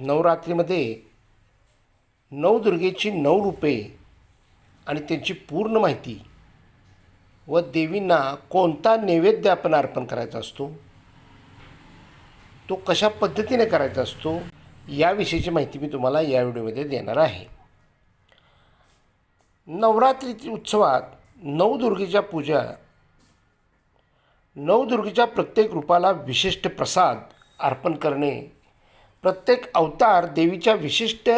नवरात्रीमध्ये नवदुर्गेची नऊ रूपे आणि त्यांची पूर्ण माहिती व देवींना कोणता नैवेद्य आपण अर्पण करायचा असतो तो कशा पद्धतीने करायचा असतो याविषयीची माहिती मी तुम्हाला या व्हिडिओमध्ये देणार आहे. नवरात्री उत्सवात नवदुर्गेच्या पूजा नवदुर्गेच्या प्रत्येक रूपाला विशिष्ट प्रसाद अर्पण करणे प्रत्येक अवतार देवीच्या विशिष्ट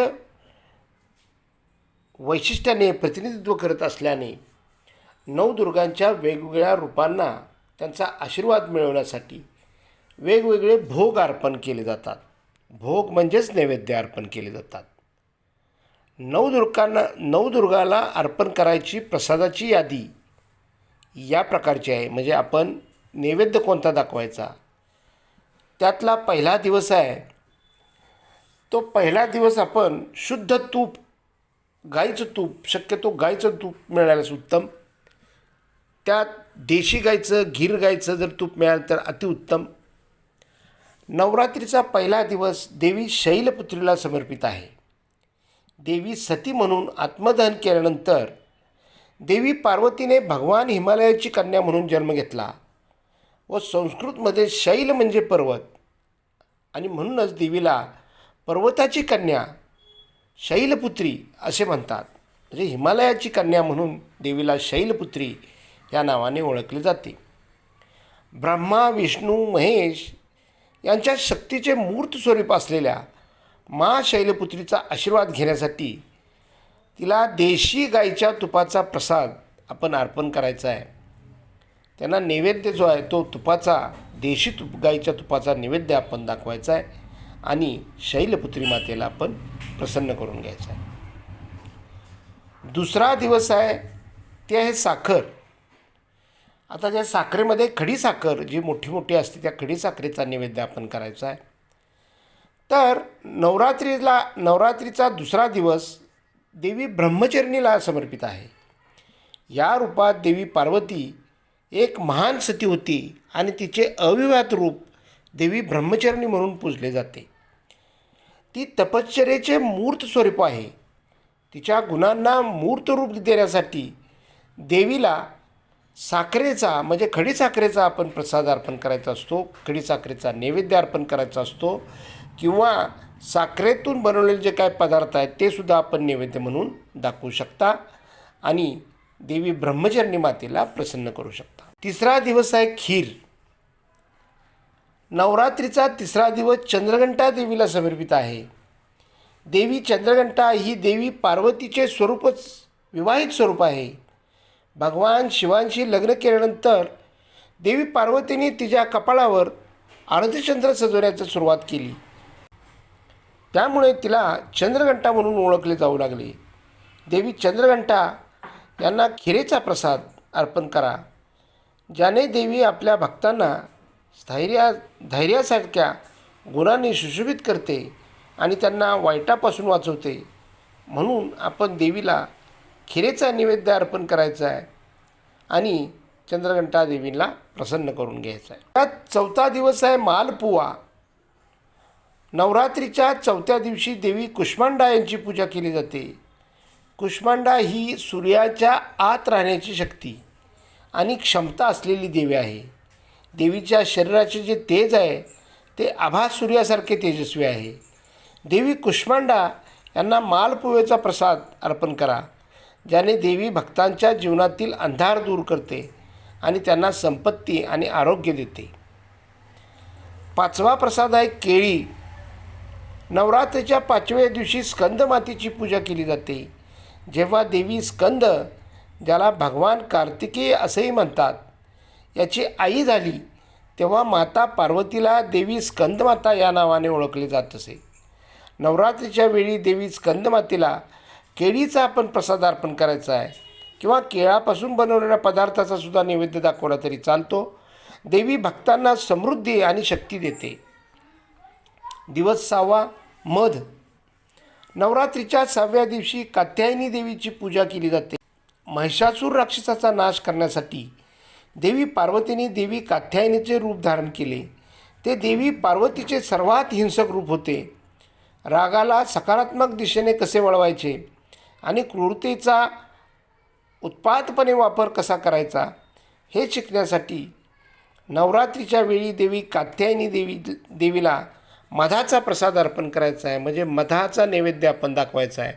वैशिष्ट्याने प्रतिनिधित्व करत असल्याने नवदुर्गांच्या वेगवेगळ्या रूपांना त्यांचा आशीर्वाद मिळवण्यासाठी वेगवेगळे भोग अर्पण केले जातात. भोग म्हणजेच नैवेद्य अर्पण केले जातात. नवदुर्गांना नवदुर्गाला अर्पण करायची प्रसादाची यादी या प्रकारची आहे. म्हणजे आपण नैवेद्य कोणता दाखवायचा? त्यातला पहिला दिवस आहे तो पहिला दिवस आपण शुद्ध तूप गाईचं तूप शक्यतो गाईचं तूप मिळाल्यास उत्तम. त्यात देशी गाईचं गीर गाईचं जर तूप मिळालं तर अतिउत्तम नवरात्रीचा पहिला दिवस देवी शैलपुत्रीला समर्पित आहे. देवी सती म्हणून आत्मदहन केल्यानंतर देवी पार्वतीने भगवान हिमालयाची कन्या म्हणून जन्म घेतला व संस्कृतमध्ये शैल म्हणजे पर्वत. आणि म्हणूनच देवीला पर्वताची कन्या शैलपुत्री असे म्हणतात. म्हणजे हिमालयाची कन्या म्हणून देवीला शैलपुत्री या नावाने ओळखले जाते. ब्रह्मा विष्णू महेश यांच्या शक्तीचे मूर्त स्वरूप असलेल्या मा शैलपुत्रीचा आशीर्वाद घेण्यासाठी तिला देशी गाईच्या तुपाचा प्रसाद आपण अर्पण करायचा आहे. त्यांना नैवेद्य जो आहे तो तुपाचा देशी तुप गाईच्या तुपाचा नैवेद्य आपण दाखवायचा आहे. आणि शैलपुत्री मातेला आपण प्रसन्न करून घ्यायचं आहे. दुसरा दिवस आहे ते आहे साखर. आता ज्या साखरेमध्ये खडी साखर जी मोठी मोठी असते त्या खडी साखरेचा नैवेद्य आपण करायचा आहे. तर नवरात्रीला नवरात्रीचा दुसरा दिवस देवी ब्रह्मचरणीला समर्पित आहे. या रूपात देवी पार्वती एक महान सती होती आणि तिचे अविवाद रूप देवी ब्रह्मचरणी म्हणून पूजले जाते. ती तपश्चर्याचे मूर्त स्वरूप आहे. तिच्या गुणांना मूर्त रूप देण्यासाठी देवीला साखरेचा म्हणजे खडी साखरेचा आपण प्रसाद अर्पण करायचा असतो खडी साखरेचा नैवेद्य अर्पण करायचा असतो किंवा साखरेतून बनवलेले जे काय पदार्थ आहेत ते सुद्धा आपण नैवेद्य म्हणून दाखवू शकता आणि देवी ब्रह्मचरणी मातेला प्रसन्न करू शकता. तिसरा दिवस आहे खीर. नवरात्रीचा तिसरा दिवस चंद्रघंटा देवीला समर्पित आहे. देवी चंद्रघंटा ही देवी पार्वतीचे स्वरूपच विवाहित स्वरूप आहे. भगवान शिवांशी लग्न केल्यानंतर देवी पार्वतीने तिच्या कपाळावर अर्धचंद्र सजवण्याची सुरुवात केली. त्यामुळे तिला चंद्रघंटा म्हणून ओळखले जाऊ लागले. देवी चंद्रघंटा यांना खिरेचा प्रसाद अर्पण करा. ज्याने देवी आपल्या भक्तांना स्थैर्या धैर्यासारख्या गुणांनी सुशोभित करते आणि त्यांना वाईटापासून वाचवते. म्हणून आपण देवीला खिरेचा नैवेद्य अर्पण करायचा आहे आणि चंद्रघंटा देवीला प्रसन्न करून घ्यायचा आहे. त्यात चौथा दिवस आहे मालपुवा. नवरात्रीच्या चौथ्या दिवशी देवी कुष्मांडा यांची पूजा केली जाते. कुष्मांडा ही सूर्याच्या आत राहण्याची शक्ती आणि क्षमता असलेली देवी आहे. देवीच्या शरीराचे जे तेज आहे ते आभा सूर्यासारखे तेजस्वी आहे. देवी कुष्मांडा यांना मालपुवेचा प्रसाद अर्पण करा ज्याने देवी भक्तांच्या जीवनातील अंधार दूर करते आणि त्यांना संपत्ती आणि आरोग्य देते. पाचवा प्रसाद आहे केळी. नवरात्रीच्या पाचव्या दिवशी स्कंदमातेची पूजा केली जाते. जेव्हा देवी स्कंद ज्याला भगवान कार्तिकेय असेही म्हणतात याची आई झाली तेव्हा माता पार्वतीला देवी स्कंदमाता या नावाने ओळखले जात असे. नवरात्रीच्या वेळी देवी स्कंदमातेला केळीचा आपण प्रसाद अर्पण करायचा आहे किंवा केळापासून बनवलेल्या पदार्थाचा सुद्धा नैवेद्य दाखवला तरी चालतो. देवी भक्तांना समृद्धी आणि शक्ती देते. दिवस सहावा मध. नवरात्रीच्या सहाव्या दिवशी कात्यायनी देवीची पूजा केली जाते. महिषासूर राक्षसाचा नाश करण्यासाठी देवी पार्वतीने देवी कात्यायनीचे रूप धारण केले. ते देवी पार्वतीचे सर्वात हिंसक रूप होते. रागाला सकारात्मक दिशेने कसे वळवायचे आणि क्रूरतेचा उत्पादपणे वापर कसा करायचा हे शिकण्यासाठी नवरात्रीच्या वेळी देवी कात्यायनी देवी देवीला मधाचा प्रसाद अर्पण करायचा आहे. म्हणजे मधाचा नैवेद्य आपण दाखवायचा आहे.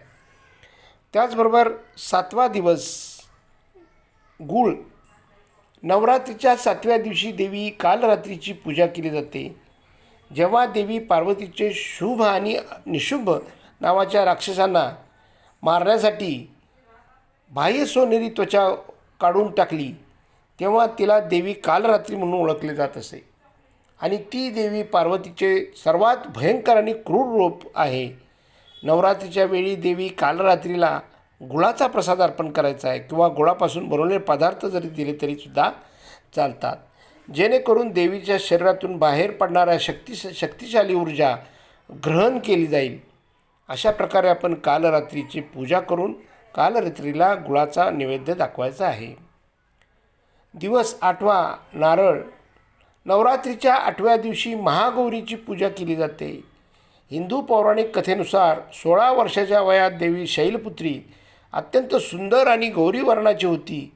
त्याचबरोबर सातवा दिवस गुळ नवरात्रीच्या सातव्या दिवशी देवी कालरात्रीची पूजा केली जाते. जेव्हा देवी पार्वतीचे शुभ आणि निशुभ नावाच्या राक्षसांना मारण्यासाठी बाह्य सोनेरी त्वचा काढून टाकली तेव्हा तिला देवी कालरात्री म्हणून ओळखले जात असे. आणि ती देवी पार्वतीचे सर्वात भयंकर आणि क्रूर रूप आहे. नवरात्रीच्या वेळी देवी कालरात्रीला गुळाचा प्रसाद अर्पण करायचा आहे किंवा गुळापासून बनवलेले पदार्थ जरी दिले तरीसुद्धा चालतात. जेणेकरून देवीच्या शरीरातून बाहेर पडणाऱ्या शक्ती शक्तिशाली ऊर्जा ग्रहण केली जाईल. अशा प्रकारे आपण कालरात्रीची पूजा करून कालरात्रीला गुळाचा नैवेद्य दाखवायचा आहे. दिवस आठवा नारळ. नवरात्रीच्या आठव्या दिवशी महागौरीची पूजा केली जाते. हिंदू पौराणिक कथेनुसार सोळा वर्षाच्या वयात देवी शैलपुत्री अत्यंत सुंदर आणि गौरी वर्णाची होती.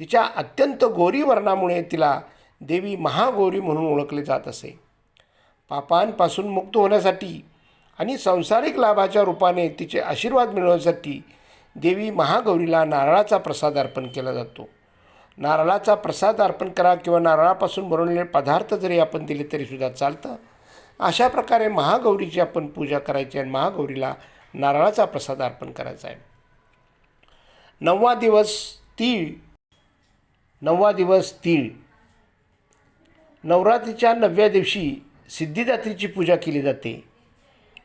तिच्या अत्यंत गौरी वर्णामुळे तिला देवी महागौरी म्हणून ओळखले जात असे. पापांपासून मुक्त होण्यासाठी आणि सांसारिक लाभाच्या रूपाने तिचे आशीर्वाद मिळवण्यासाठी देवी महागौरीला नारळाचा प्रसाद अर्पण केला जातो. नारळाचा प्रसाद अर्पण करा किंवा नारळापासून बनवलेले पदार्थ जरी आपण दिले तरीसुद्धा चालतं. अशा प्रकारे महागौरीची आपण पूजा करायची आणि महागौरीला नारळाचा प्रसाद अर्पण करायचा आहे. नववा दिवस तीळ. नववा दिवस तीळ. नवरात्रीच्या नवव्या दिवशी सिद्धिदात्रीची पूजा केली जाते.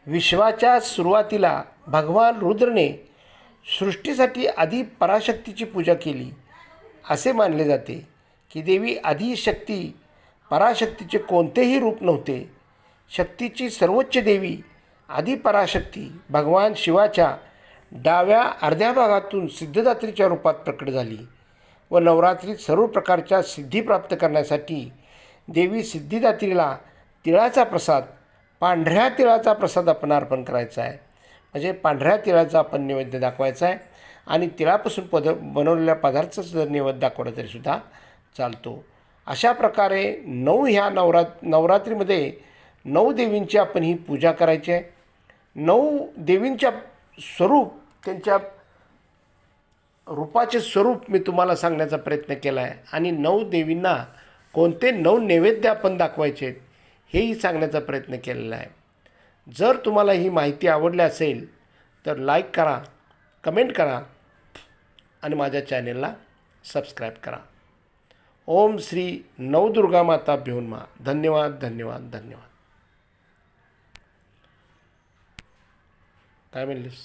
विश्वाच्या सुरुवातीला भगवान रुद्रने सृष्टीसाठी आधी पराशक्तीची पूजा केली. असे मानले जाते की देवी आधी शक्ती पराशक्तीचे कोणतेही रूप नव्हते. शक्तीची सर्वोच्च देवी आदि पराशक्ती भगवान शिवाच्या डाव्या अर्ध्या भागातून सिद्धदात्रीच्या रूपात प्रकट झाली व नवरात्रीत सर्व प्रकारच्या सिद्धी प्राप्त करण्यासाठी देवी सिद्धिदात्रीला तिळाचा प्रसाद पांढऱ्या तिळाचा प्रसाद आपण अर्पण करायचा आहे. म्हणजे पांढऱ्या तिळाचा आपण नैवेद्य दाखवायचा आहे आणि तिळापासून पद बनवलेल्या पदार्थाचा जर नैवेद्य दाखवलं तरीसुद्धा चालतो. अशा प्रकारे नऊ ह्या नवरात नवरात्रीमध्ये नऊ देवींची आपण ही पूजा करायची आहे. नऊ देवींच्या स्वरूप त्यांच्या रूपाचे स्वरूप मी तुम्हाला सांगण्याचा प्रयत्न केला आहे आणि नऊ देवींना कोणते नऊ नैवेद्य आपण दाखवायचे आहेत हेही सांगण्याचा प्रयत्न केलेला आहे. जर तुम्हाला ही माहिती आवडली असेल तर लाईक करा कमेंट करा आणि माझ्या चॅनेलला सबस्क्राईब करा. ओम श्री नवदुर्गा माता भ्योन्मा धन्यवाद धन्यवाद धन्यवाद. काय म्हणलीस